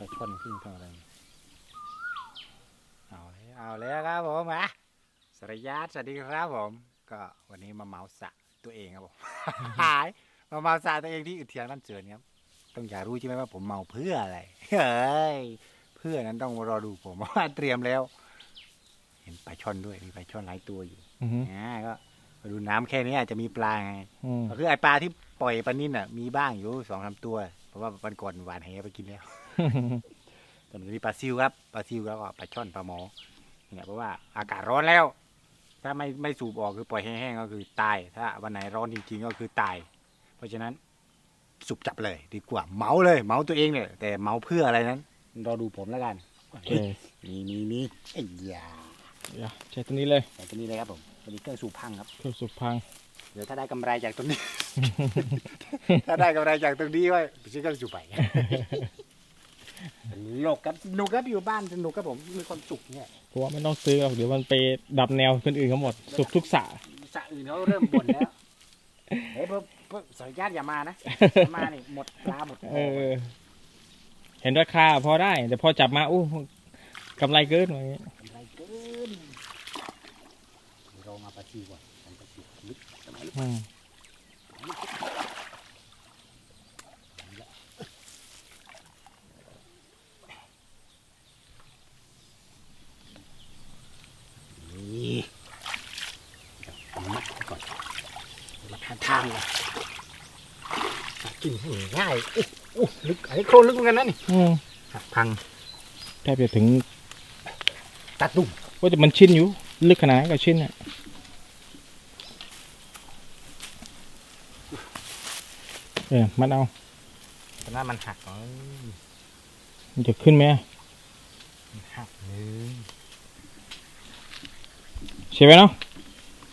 ลาช่อนขึ้นต้องอะไร เอาแล้วเอาแล้วครับผมอะสรยัตสวัสดีครับผม ก็วันนี้มาเมาสระตัวเองครับผม หาย มาเมาสระตัวเองที่อึดเทียงน้ำเจินครับ ต้องอยากรู้ใช่ไหมว่าผมเมาเพื่ออะไร เฮ้ย เพื่อนั้นต้องรอดูผมว่าเตรียมแล้ว เห็นปลาช่อนด้วย มีปลาช่อนหลายตัวอยู่อือฮึ อ่าก็มาดูน้ำแค่นี้อาจจะมีปลาไง อืมก็คือไอปลาที่ปล่อยปลานิ่นอะมีบ้างอยู่สองสามตัว เพราะว่าวันก่อนหวานแหไปกินแล้วตอนนี้ปลาซิวครับปลาซิวแล้วก็ปลาช่อนปลาหมอเนี่ยเพราะว่าอากาศร้อนแล้ว ถ้าไม่ไม่สูบออกคือปล่อยแห้งๆก็คือตาย ถ้าวันไหนร้อนจริงๆก็คือตาย เพราะฉะนั้นสุบจับเลย ดีกว่าเมาเลย เมาตัวเองเนี่ยแต่เมาเพื่ออะไรนั้นรอดูผมแล้วกันโอเคนี่นี่นี่ไอ้ยาเดี๋ยวใช้ตัวนี้เลยใส่ตัวนี้เลยครับผมตัวนี้เครื่องสูบพังครับเครื่องสูบพังเดี๋ยวถ้าได้กำไรจากตรงนี้ ถ้าได้กำไรจากตรงนี้ไว้ไปซื้อเครื่องสูบไป สนุกครับสนุกครับอยู่บ้านสนุกครับผมมีความสุขเนี่ยเพราะว่าไม่ต้องซื้อหรอกเดี๋ยวมันไปดับแนวคนอื่นเขาหมด สุกทุกสระสระอื่นเขาเริ่มบ่นแล้วเฮ้ยเพิ่มเพิ่มสายญาติอย่ามานะอย่ามานี่หมดปลาหมดเออ เห็นราคาพอได้ แต่พอจับมาอู้กำไรเกินอะไรเงี้ยกำไรเกินเดี๋ยวเรามาปลาชิวก่อนทำปลาชิวลึกสมัยลึกอืม นี่เอามัดไว้ก่อนมาทางทางเลยหากินให้ง่ายอุ๊ยอุ๊ยลึกไอ้โครนลึกเหมือนกันนะนี่อืมหักพังแทบจะถึงตัดดุ่มว่าแต่มันชิ้นอยู่ ลึกขนาดนั้นก็ชิ้นอะเออมันเอาตอนนั้นมันหักอ๋อมันจะขึ้นไหมอะมันหักเลยใช่ไหมเนาะ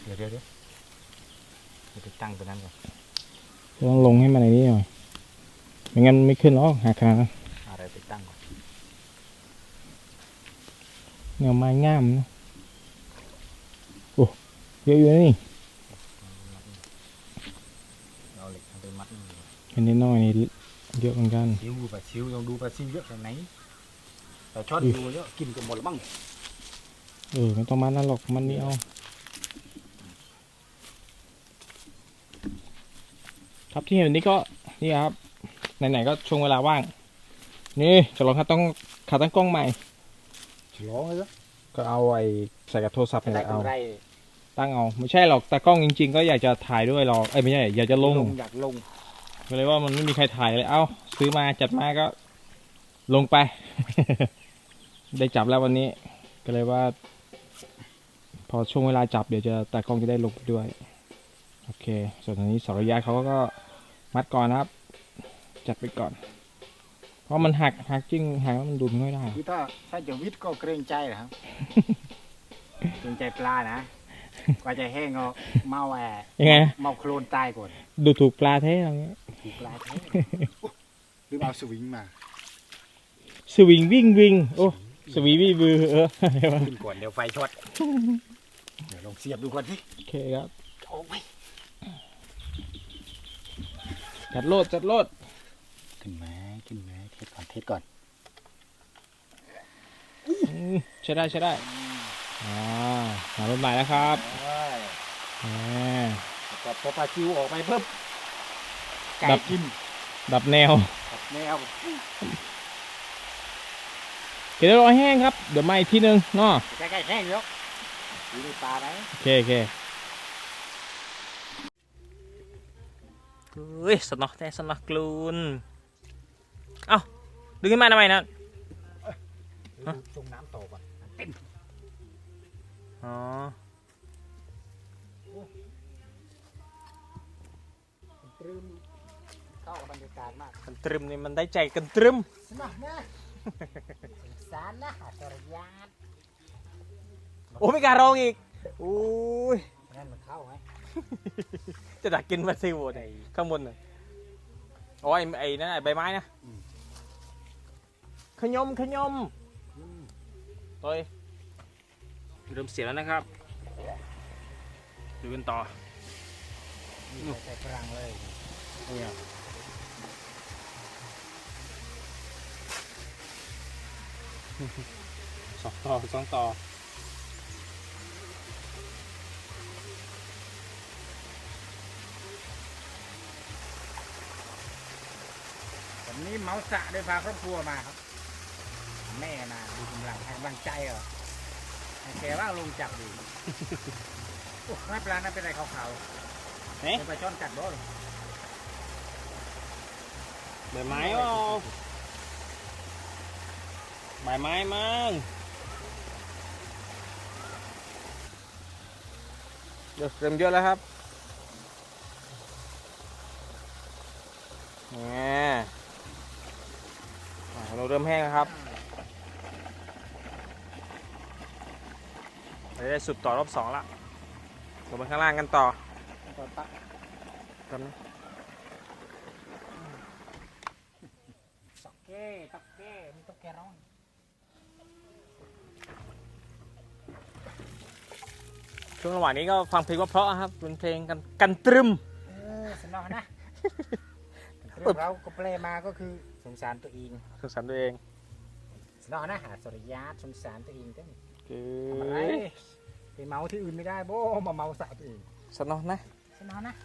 เดี๋ยวเดี๋ยวเดี๋ยวเดี๋ยวไปตั้งตัวนั้นก่อนต้องลงให้มันในนี้หน่อยไม่งั้นไม่ขึ้นหรอกหาขนาดนั้นเอาอะไรไปตั้งก่อนแนวไม้งามนะโอ้เยอะอยู่นะนี่เอาเหล็กเอาไปมัดนี่เห็นนิดหน้อยนี่เยอะเหมือนกันชิวปลาชิวลองดูปลาชิวเยอะแค่ไหนแต่ช็อตอุ้ยดูเยอะกินกันหมดแล้วมั้ง เออไม่ต้องมานั่นหรอกมันนี่เอาครับที่เห็นนี้ก็นี่ครับไหนๆก็ช่วงเวลาว่าง นี่จะลองขาตั้งขาตั้งกล้องใหม่ฉลองเลยเหรอก็เอาไอ้ใส่กับโทรศัพท์จะนี่แหได้ละเอากำไรตั้งเอาไม่ใช่หรอกแต่กล้องจริง ๆ ก็อยากจะถ่ายด้วยหรอกเอ้ยไม่ใช่อยากจะลงอยากลงก็เลยว่ามันไม่มีใครถ่ายเลยเอ้าซื้อมาจัดมาก็ลงไป ได้จับแล้ววันนี้ ก็เลยว่า พอช่วงเวลาจับเดี๋ยวจะตากล้องจะได้ลงไปด้วย โอเค ส่วนอันนี้สรยะเขาก็มัดก่อนนะครับ จัดไปก่อน เพราะมันหักหักจริงหักแล้วมันดูไม่ค่อยได้ คือถ้าถ้าจะวิทย์ก็เกรงใจนะครับ เกรงใจปลานะ กว่าจะแห้งก็เมาแอยังไงนะเมาโคลนตายก่อนดูถูกปลาแท้อะไรเงี้ยถูกปลาแท้หรือเอาสวิงมาสวิงวิ่งวิ่งโอ้สวีวิ่งบือเอออะไรวะขึ้นก่อนเดี๋ยวไฟช็อต เดี๋ยวลองเสียบดูก่อนสิโอเคครับโอ้ยจัดโลดจัดโลดขึ้นมาขึ้นมาเทสก่อนเทสก่อนอืมใช้ได้ใช้ได้อ่าหาเป็นใหม่แล้วครับอ่าแต่พอปลาซิวออกไปปุ๊บไก่ดับกินดับแนวกับแนวเดี๋ยวรอแห้งครับ เดี๋ยวมาอีกทีนึงเนาะใกล้ๆแห้งแล้ว ดูในปลาไหมโอเคโอเคเฮ้ยสนอแต่สนอกลูนเอ้าดึงขึ้นมาทำไมนะฮะจมน้ำต่อก่อนเต็มอ๋อตรึมเข้ากับบรรยากาศมากกันตรึมนี่มันได้ใจกันตรึมสนุกนะสงสารนะสรยาต โอ้ไม่กล้ารองอีกอุ้ยนั่นมันเข้าไหมจะดักกินมาซิวไอ้ข้างบนน่ะโอ้ยไอ้นั่นไอ้ใบไม้นะขยมขยมตัวเริ่มเสียแล้วนะครับดูกันต่อใส่ฝรั่งเลยเนี่ยสองต่อสองต่อ วันนี้เมาสะได้พาครอบครัวมาครับ แม่มาดูกำลังให้กำลังใจเหรอให้แกว่างลงจับดีโอ้ไม่เป็นไรนะเป็นไรขาวๆเอ๊ะเป็นปลาช่อนกัดบ่เลยใบไม้เปล่าใบไม้มั้งเดี๋ยวเริ่มเยอะแล้วครับนี่อ่าเราเริ่มแห้งแล้วครับ เราได้สุดต่อรอบสองละลงไปข้างล่างกันต่อต่อตะครับตอกเก้ตอกเก้มีตอกแกร้องช่วงระหว่างนี้ก็ฟังเพลงว่าเพราะๆครับเป็นเพลงกันกันตรึมเออสนอนะเรื่องเราก็แปลมาก็คือสงสารตัวเองสงสารตัวเองสนอนะหาสริยาสงสารตัวเองเต้น คืทำออะไรไปเมาที่อื่นไม่ได้โบ้มาเมาสะตัวเองสนองนะสนอนะ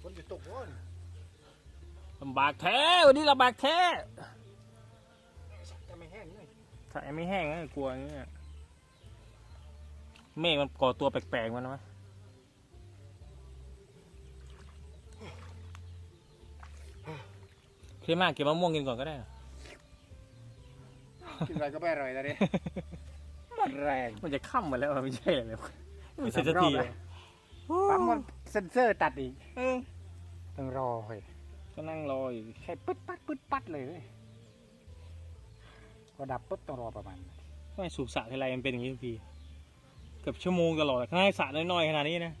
ฝนจะตกวะลำบากแท้วันนี้ลำบากแท้จะไม่แห้งเลย ถ้าไม่แห้งก็กลัวอย่างเงี้ยเมฆมันก่อตัวแปลกๆมันวะเครียดมากเก็บมะม่วงกินก่อนก็ได้นะกินอะไรก็ไม่อร่อยแล้วเนี่ยมันแรงมันจะค่ำหมาแล้วไม่ใช่เหรอเนี่ยไม่เสร็จสักทีไปทำรอบอะแล้วปั๊มมันเซนเซอร์ตัดอีกเออต้องรอเฮ้ยก็นั่งรออยู่แค่ปึ๊ดปัดปึ๊ดปัดเลยเว้ยพ อดับปุ๊บต้องรอประมาณไม่สูบสระทีไรมันเป็นอย่างนี้ทุกทีเกือบชั่วโมงตลอดข้างในสระน้อยๆขนาดนี้นะ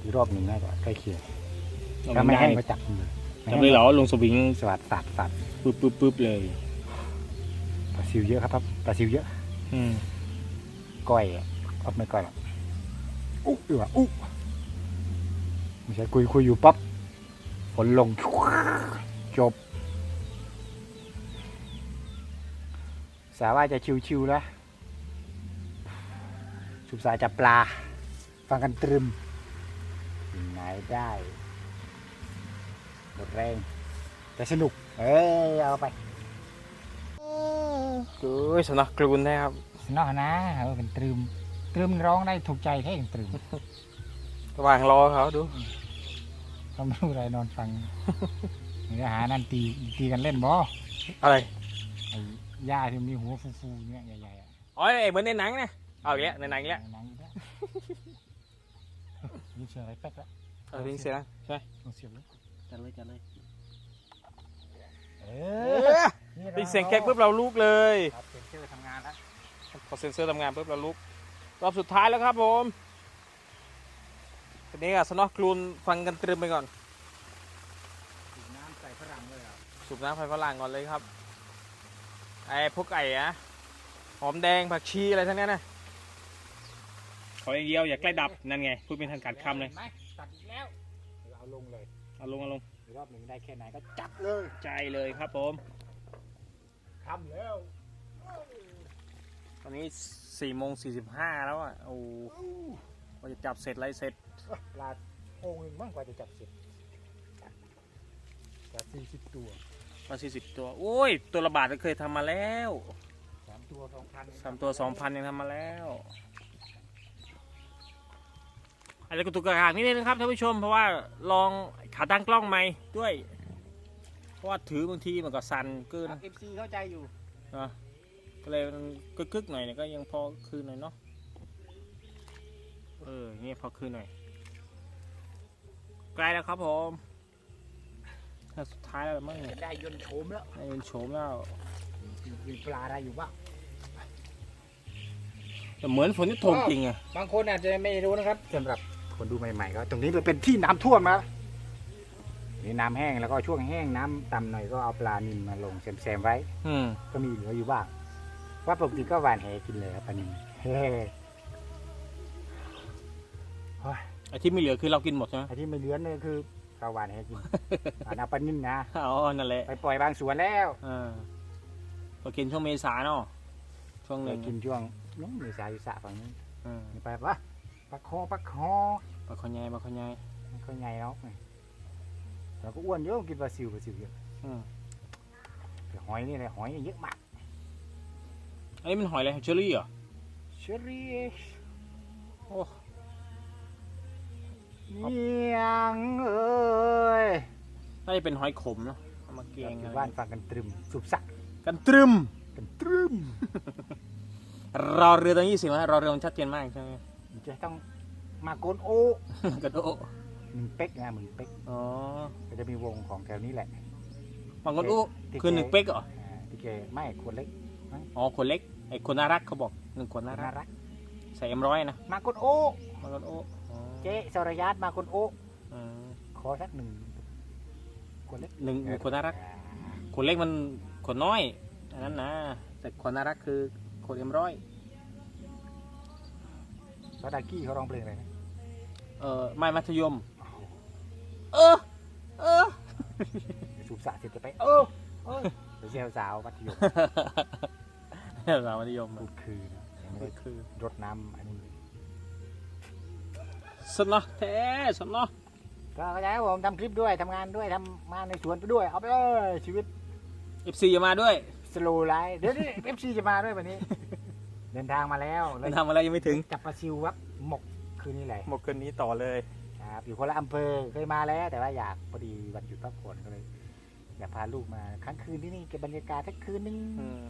อีกรอบหนึ่งน่าจะใกล้เคียงเอาถ้าไม่ไม่ได้แห้งก็จับมือจับเลยเหรอลงสวิงสวัสดสัดสัดปึ๊บปึ๊บปึ๊บเลยปลาซิวเยอะครับครับปลาซิวเยอะ อืมก้อยอะเอาไม่ก้อยหรอกอุ๊ดีกว่าอุ๊ไม่ใช่คุยคุยอยู่ปั๊บฝนลงจบ สาว่าจะชิวๆแล้วสุบสายจับปลา ฟังกันตรึมถึงไหนได้หมดแรง แต่สนุก เอ้ย เอาไปเอ้ยสนักกรูนนะครับสนอนะเออเป็นตรึมตรึมร้องได้ถูกใจแท้เป็นตรึมระหว่างรอเขาดูเขาไม่รู้อะไรนอนฟังเนื้อหานั่นตีตีกันเล่นบ่อะไรไอ้ หญ้าที่มีหัวฟูๆเนี่ยใหญ่ๆอะอ๋อไอ้เหมือนในหนังนะเอาอีกแล้วในหนังอีกแล้วหนังอีกแล้วยินเสียงอะไรแป๊กแล้วเออเสียงใช่ไหมลองเสียบเลยจัดเลยจัดเลยเอเอออได้เสียงแก๊กปุ๊บเราลุกเลยครับเซ็นเซอร์ทำงานแล้วพอเซ็นเซอร์ทำงานปุ๊บเราลุกรอบสุดท้ายแล้วครับผมทีนี้อะสนอกกรูนฟังกันตรึมไปก่อนฉีดน้ำใส่ฝรั่งเลยอะสูบน้ำไฟฝรั่งก่อนเลยครับ ไอ้พวกไก่อะหอมแดงผักชีอะไรทั้งนั้นนะขออย่างเดียวอย่าใกล้ดับนั่นไงพูดเป็นทางการคำเลยห็นไหมตัดอีกแล้วเดี๋ยวเอาลงเลยเอาลงเอาลงอีกรอบหนึ่งได้แค่ไหนก็จับเลยใจเลยครับผม ทำแล้วตอนนี้สี่โมงสี่สิบห้าแล้วอะโอ้พอจะจับเสร็จไรเสร็จปลาโอ่งหนึ่งบ้างกว่าจะจับเสร็จปลาสี่สิบตัว มาสี่สิบตัว โอ้ย ตัวละบาทก็เคยทำมาแล้วสามตัวสองพันสามตัวสองพันยังทำมาแล้วอาจจะกระตุกกระหากนิดนึงนะครับท่านผู้ชมเพราะว่าลองขาตั้งกล้องใหม่ด้วย เพราะว่าถือบางทีมันก็สั่นเกินเอฟซีเข้าใจอยู่นะก็เลยมันกึกๆหน่อยเนี่ยก็ยังพอคืนหน่อยเนาะเออนี่พอคืนหน่อยใกล้แล้วครับผม ถ้าสุดท้ายแล้วมั้งเนี่ยจะได้ยนต์โฉมแล้วได้เป็นโฉมแล้วมีปลาอะไรอยู่บ้างแต่เหมือนฝนจะตกจริงอะบางคนอาจจะไม่รู้นะครับสำหรับคนดูใหม่ๆก็ตรงนี้มันเป็นที่น้ำท่วมมานี่น้ำแห้งแล้วก็ช่วงแห้งน้ำต่ำหน่อยก็เอาปลานิลมาลงแซมๆไว้ อืมก็มีเหลืออยู่บ้างว่าปกติก็หวานแหกินเลยครับปลานิลเฮ้โอ้ยไอ้ที่ไม่เหลือคือเรากินหมดใช่ไหมไอ้ที่ไม่เหลือเนี่ยคือ เราหวานแหกิน หวานเอาปลานิลนะ อ๋อนั่นแหละไปปล่อยบางสวนแล้วอ่าก็กินช่วงเมษาเนาะช่วงหไปนึ่งกินช่วงน้องมีสายอยู่สระฝั่งนี้อืมนี่ไปปะปลาคอปลาคอปลาคอใหญ่ปลาคอใหญ่มันก็ใหญ่เนาะเราก็อ้วนเยอะกินปลาซิวปลาซิวเยอะอืมแต่หอยนี่เลยหอยเยอะมากอันนี้มันหอยอะไรเชอรี่เหรอเชอรี่โอ้เนี ยงเอ้ยน่าจะเป็นหอยขมเนาะเอามาเกงอยู่อะไรบ้านฟังกันตรึมสุบสักกันตรึม กันตรึม รอเรือตรงยี่สิบไหมรอเรือมันชัดเจนมากใช่ไหมมันจะต้องมาโกนโอกระโดดมึงเป๊กนะมึงเป๊กอ๋อก็จะมีวงของแถวนี้แหละบางคนอู้คือหนึ่งเป๊กเหรออ่าพี่เกไม่คนเล็กอ๋อคนเล็กไอ้คนน่ารักเขาบอกหนึ่งคนน่ารัน่ากรักใส่เอ็มร้อยนะมาโกนโอบางคนอู้อ๋อ เจ๊สรยัตมาโกนโออืมขอสักหนึ่งคนเล็กหนึ่งหนึ่งคนน่ารักอ่าคนเล็กมันคนน้อยอันนั้นนะแต่คนน่ารักคือคนเอ็มร้อยซอดากี้เขาร้องเพลงอะไรนะเออไม่มัธยม เออ เออสูบสระเสร็จจะไป เออเออไปเซลสาวมัธยมสาวมัธยมพูดคือนะยังไม่ได้คือรดน้ำอันนี้สน เนาะแท้สนเนาะก็เข้าใจครับผมทำคลิปด้วยทำงานด้วยทำงานในสวนไปด้วย เอาไปเลยชีวิตเอฟซีจะมาด้วยสโลไลฟ์เดี๋ยวนี้เอฟซีจะมาด้วยวันนี้ เดินทางมาแล้วเลมัยนทำอะไรยังไม่ถึงจับปลาซิววับหมกคืนนี้แหละหมดคืนนี้ต่อเลย ครับอยู่คนละอำเภอเคยมาแล้ว แต่ว่าอยากพอดีวันหยุดพักผ่อนก็เลย อยากพาลูกมาค้างคืนที่นี่เก็บบรรยากาศทักคืนนึงอืม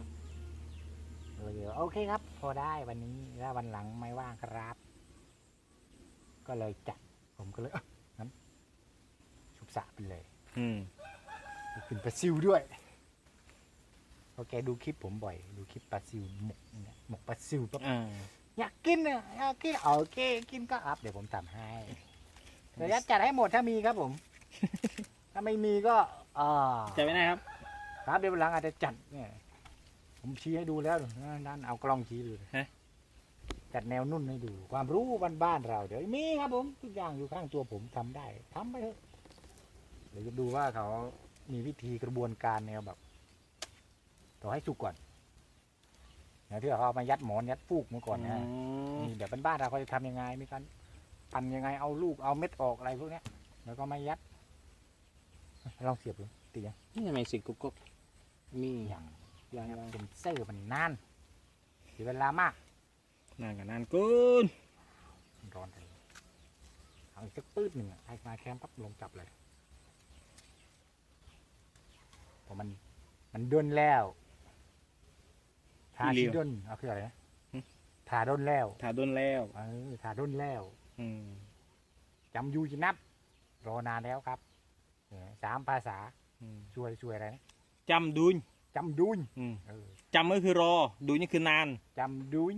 เลยโอเคครับ พอได้วันนี้แล้ววันหลังไม่ว่างครับ ก็เลยจัด ผมก็เลยเอ้างั้นชุบสระไปเลยอืมขึ้นปลาซิวด้วยเพราะแกดูคลิปผมบ่อย ดูคลิปปลาซิวหมกเนี่ยหมกปลาซิวปั๊บอ่าอยากกินอะอยากกินเอาโอเคกินก็อัพเดี๋ยวผมทำให้เดี๋ยวจะจัดให้หมดถ้ามีครับผม ถ้าไม่มีก็อ่าจะไม่ได้ครับ ครับเดี๋ยววันหลังอาจจะจัดเนี่ยผมชี้ให้ดูแล้วนั่นเอากล้องชี้ดูเลยฮะ จัดแนวนุ่นให้ดู ความรู้บ้านๆเราเดี๋ยวมีครับผมทุกอย่างอยู่ข้างตัวผมทำได้ทำไปเถอะเดี๋ยวจะดูว่าเขามีวิธีกระบวนการแนวแบบต่อให้สุกก่อนเดี๋ยวที่เขาเอามายัดหมอนยัดฟูกเมื่อก่อนนะมนี่แบบบ้านๆเราเขาจะทำยังไงมีการปั่นยังไงเอาลูกเอาเม็ดออกอะไรพวกเนี้ย แล้วก็มายัดลองเสียบดูตียังนี่ทำไมสิกุ๊กกุ๊กมีอย่างยังเนี่ยยังเป็นเซอร์มันนานเสียเวลามาก นานกับนานเกินมันร้อนไปเอาอีกสักปื้ดหนึ่งอะให้มาแคมป์ปั๊บลงจับเลยเพราะมัน มันด้นแล้วทาชิด้นเอาคืออะไรนะทาด้นแล้วถาโดนแล้วเออทาด้นแล้วอืมจำอยูจินับ รอนานแล้วครับเนี่ยสามภาษาอืมช่วยช่วยอะไรนะจำดุญจำดุยอืมเออจำก็คือรอดูนี่คือนานจำดุย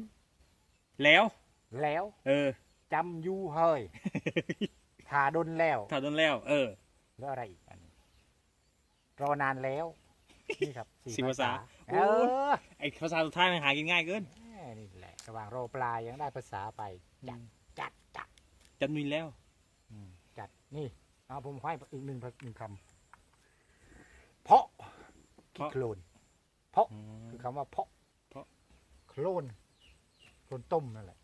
แล้ว แล้วเออจำอยูเฮยทาด้นแล้ว ถาโดนแล้ว เออ แล้วอะไรอีกอันนี้รอนานแล้ว นี่ครับสี่ภาษาเออไอภาษาสุดท้ายมันหากินง่ายเกินนี่แหละระหว่างรอปลายังได้ภาษาไปจัดจัดจัดจำดุญแล้วอืมจัดนี่เอาผมให้อีกหนึ่งหนึ่งคำเพาะขี้โคลนคือคำว่าเพาะเพาะโคลน โคลนต้มนั่นแหละ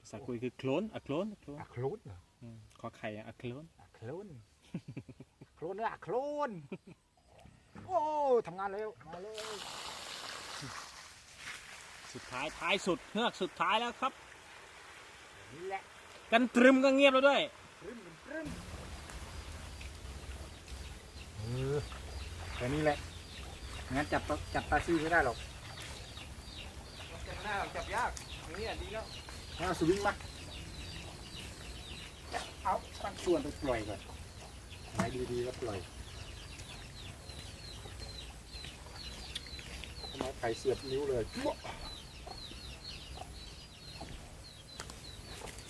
ภาษาคุยคือโคลนอะโคลนอะโคลนอะโคลนเหรออืมขอไข่อะอะโคลนอะโคลนโคลนเนื้ออะโคลนโอ้ทำงานเร็วมาเลยสุดท้ายท้ายสุดเฮือกสุดท้ายแล้วครับ นี่แหละกันตรึมก็เงียบแล้วด้วยรึมรึมเออแค่นี้แหละงั้นจับปลาจับปลาซิวไม่ได้หรอกจับ หน้าจับยากอย่างนี้ดีแล้วเอาสวิงมาเอาบางส่วนไปปล่อยก่อนไหนดีๆก็ปล่อยไม้ไผ่เสียบนิ้วเลย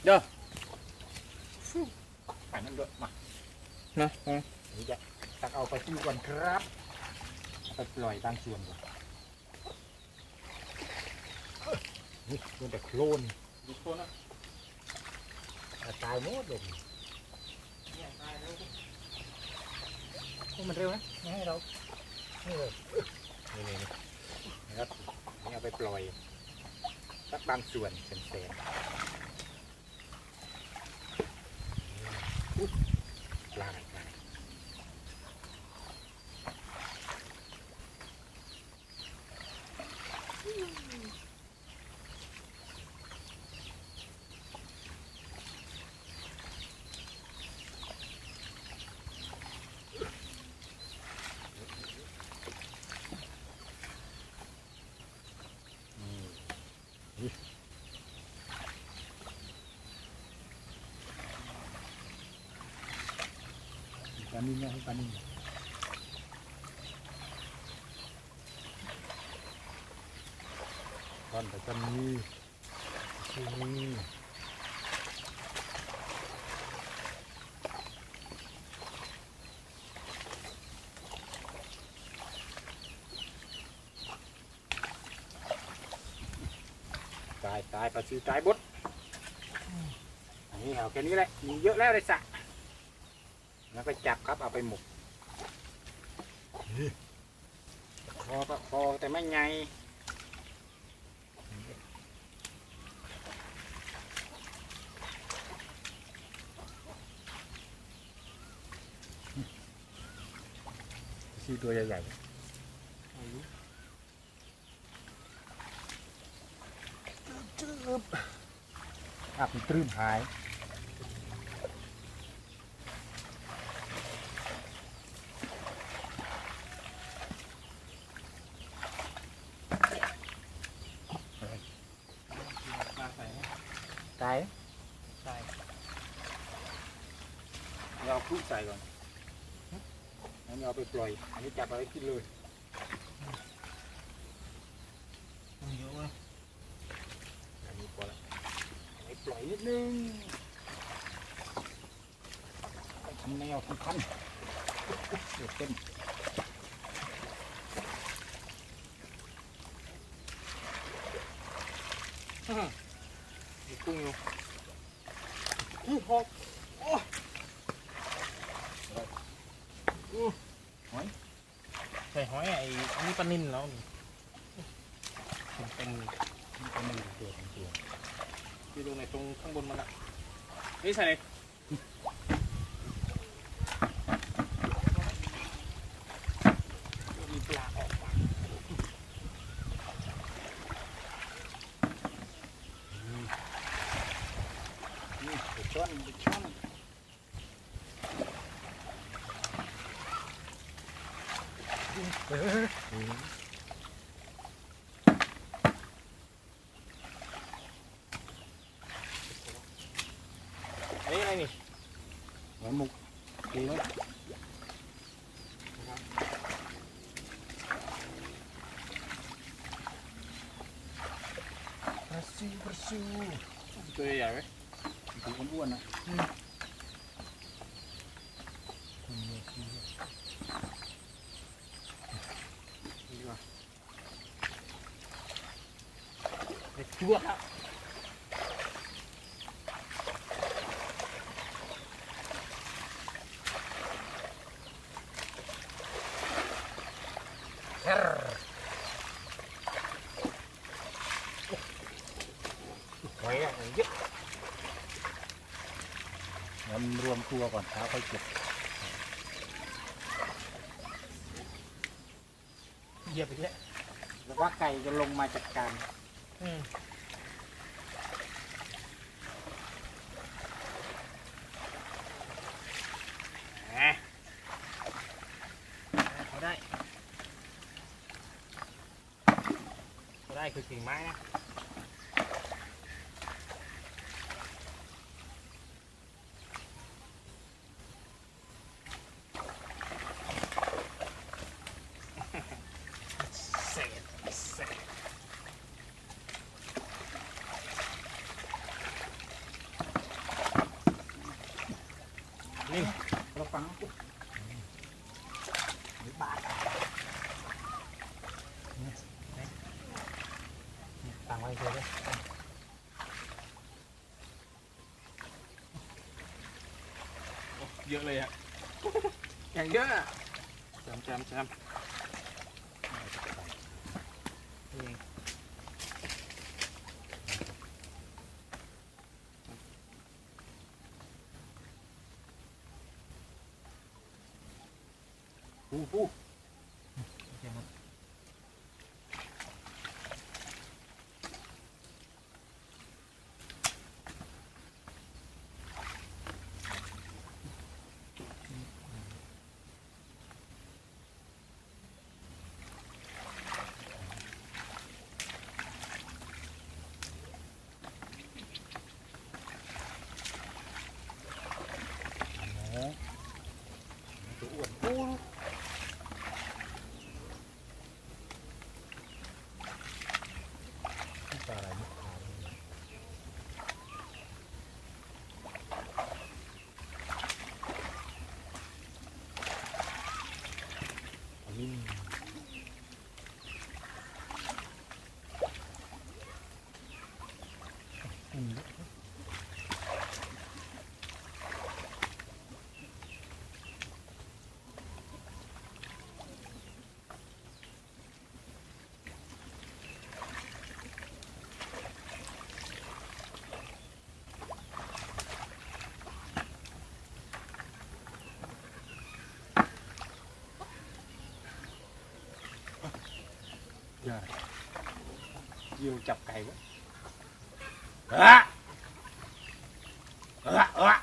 เด้อไผ่นั่นด้วยมานะเดี๋ยวจะตักเอาไปซิวก่อนครับเอาไปปล่อยบางส่วนก่อน นี่โดนแต่โคลนดูโคนนะตายหมดเลยเนี่ยตายแล้วโอ้มันเร็วนะไม่ให้เรานี่เลยนี่นี่นี่นะครับนี่เอาไปปล่อยสักบางส่วนเศษๆอุ๊ยปลาปลา ปลานิ่มนะปลานิ่มตอนแต่ก็มีที่นี่ายตายปลาซิวตายบดอันนี้เอาแค่นี้แหละมีเยอะแล้วเลยสะแล้วไปจับครับเอาไปหมกคอก็คอแต่ไม่ไงชีตัวใหญ่ๆ อับตรืมหายปลาใส่ให้ตายใส่เราเอาคลุกใส่ก่อนอันนี้เอาไปปล่อย อันนี้จับเอาไปกินเลย เยอะเว้ย อันนี้พอละไปปล่อยนิดนึงไป ทำแนวสำคัญเดี๋ยวเต้นมีกุ้งอยู่อู้หกใส่หอยไอ้อันนี้ปลานิ่นแล้วนี่เป็นนี่ก็มันตัวของตัวที่ดูในตรงข้างบนมันอะนี่ใส่เลย มีปลาออกปากนี่ไปช่อนไปช่อน อันนี้อะไรนี่หอยมุกดีไหมปลาซิวปลาซิวตัวใหญ่ไหมตัวอ้วนๆนะ เด็ดจั่วครับหอยอะเยอะมันรวมตัวก่อนเช้าค่อยเก็บเหยียบอีกแล้วแล้วว่าไก่จะลงมาจัดการ อืมเขาได้เขาได้คือ กิ่งไม้นะเศษเศษนี่แล้วฟังบา ทตั้งไว้เฉยเลยเยอะเลยอะ อย่างเยอะอะจำจำจำนี่เอง ปูปูตัวอ้วนปู ปลาอะไรนี่ปลานิ่มอืม ยอด ยิวจับไก่วะเออเออเออ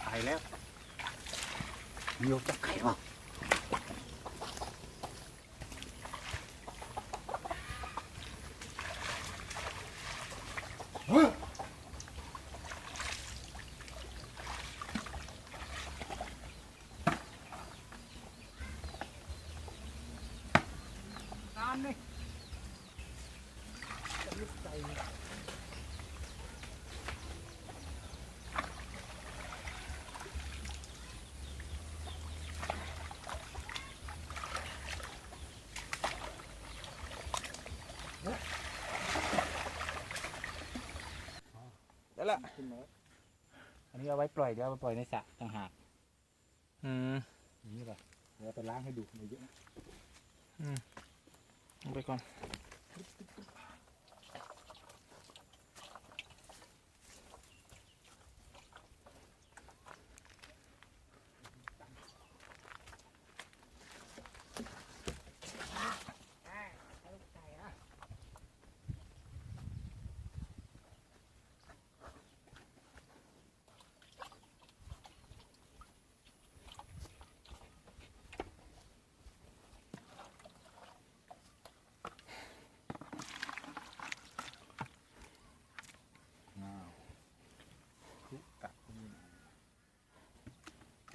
ไปแล้วยิวจับไก่วะเฮ้ยน้ำนี่จะลึกใจแล้วล่ะขึ้นมาอันนี้เอาไว้ปล่อยเดี๋ยวเอาไปปล่อยในสระต่างหากอืมอย่างนี้ป่ะเดี๋ยวเอาไปล้างให้ดูมันเยอะนะเอาไปก่อน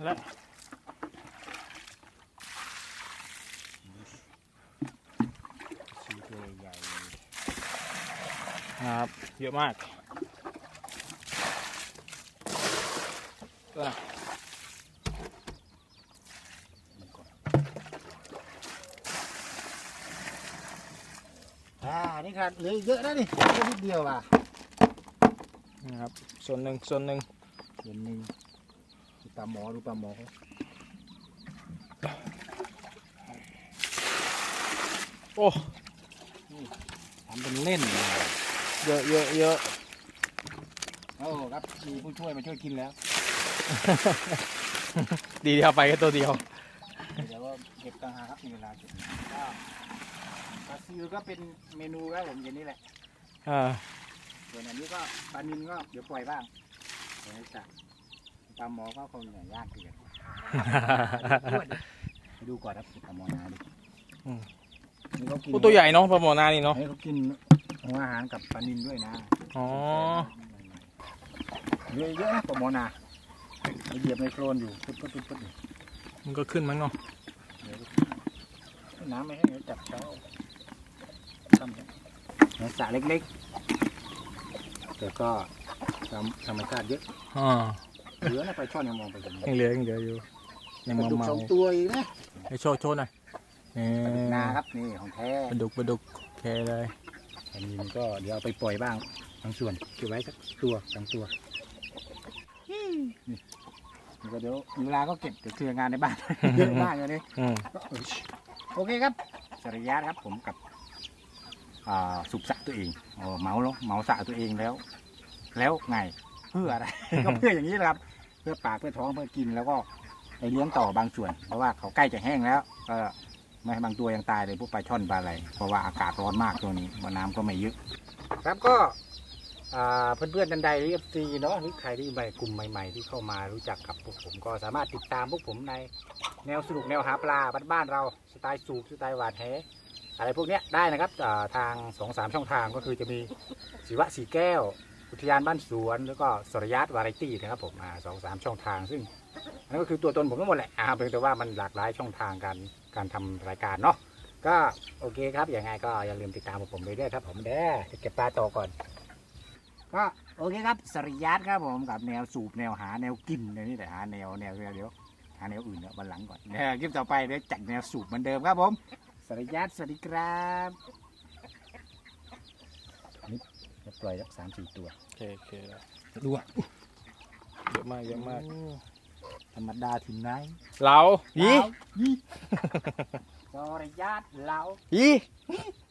แล้วชีตัวใหญ่ครับเยอะมากตัวน่ะอ่า นี่ครับเหลืออีกเยอะนะนี่เหลือนิดเดียวอะนะครับ ส่วนหนึ่งส่วนหนึ่งเห็นหนึ่งดู ปลาหมอดูปลาหมอเขาโอ้ทำเป็นเล่นนะเยอะเยอะเยอะโอ้ครับมีผู้ช่วยมาช่วยกินแล้ว ดีเดียวไปก็ตัวเดียว เดี๋ยวว่าเก็บต่างหากครับมีเวลาเก็บก็ปลาซิวก็เป็นเมนูครับผมเย็นนี้แหละอ่าส่วนอันนี้ก็ปลานิลก็เดี๋ยวปล่อยบ้างเดี๋ยวให้จับ ปลาหมอก็คงอย่างย่างเกลือไปดูก่อนครับปลาหมอนาดิอืม นี่เขากินโอ้ตัวใหญ่เนาะปลาหมอนานี่เนาะให้เขากินหัวอาหารกับปลานิลด้วยนะอ๋อเยอะเยอะนะปลาหมอนาไปเหยียบในโคลนอยู่ปุ๊บปุ๊บปุ๊บปุ๊บมันก็ขึ้นมั้งเนาะเดี๋ยวน้ำไม่ให้เดี๋ยวจับเช้าทำเนี่ยสระเล็กๆแต่ก็ธรรมธรรมชาติเยอะ อ่า เหลือนะปลาช่อนยังมองไปกันยังเหลือยังเหลืออยู่ยังปลาเมาดุกเมาสองตัวอีกนะให้โชว์โชว์หน่อยนี่ปลาดุกนาครับนี่ของแท้ปลาดุกปลาดุกโอเคเลยอันนี้มันก็เดี๋ยวเอาไปปล่อยบ้างบางส่วนเก็บไว้สักตัวสองตัวนี่นี่ก็เดี๋ยวมีเวลาก็เก็บเดี๋ยวเคลียร์งานในบ้าน เยอะมากเลยนี่ อืมก็เออโอเคครับสริยะครับผมกับอ่าสุบสระตัวเองเออเหมาแล้วเหมาสระตัวเองแล้ว แล้วไงเพื่ออะไร ก็เพื่ออย่างนี้แหละครับเพื่อปากเพื่อท้องเพื่อกินแล้วก็ไปเลี้ยงต่อบางส่วน เพราะว่าเขาใกล้จะแห้งแล้ว ก็ไม่ให้บางตัวยังตายเลยพวกปลาช่อนปลาอะไรเพราะว่าอากาศร้อนมากช่วงนี้น้ำก็ไม่เยอะครับก็อ่าเพื่อนดันใดหรือเอฟซีเนาะหรือใครที่ใหม่กลุ่มใหม่ ๆ ที่เข้ามารู้จักกับพวกผมก็สามารถติดตามพวกผมในแนวสนุกแนวหาปลาบ้านๆเราสไตล์สูบสไตล์หวานแหอะไรพวกนี้ได้นะครับทางสองสามช่องทางก็คือจะมีศิวะสีแก้ว อุทยานบ้านสวนแล้วก็สรยัตวาไรตี้นะครับผมอ่าสองสามช่องทาง ซึ่งอันนั้นก็คือตัวตนผมทั้งหมดแหละอ่าเพียงแต่ว่ามันหลากหลายช่องทางการการทำรายการเนาะก็โอเคครับยังไงก็อย่าลืมติดตามผมไปด้วยครับ ผมเด้อจะเก็บปลาต่อก่อน ก็โอเคครับสริยัตครับผมกับแนวสูบแนวหาแนวกินในนี่แต่หาแนวแนวเดี๋ยวหาแนวอื่นเนี่ยวันหลังก่อนเดี๋ยวคลิปต่อไปเดี๋ยวจัดแนวสูบเหมือนเดิมครับผมสริยัตสวัสดีครับนี่ปล่อยสักสามสี่ตัว เคโอเคแล้วดูอะเยอะมากเยอะมาก ธรรมดาถึงไหนเรายียี่ สริยัตเรา ยีส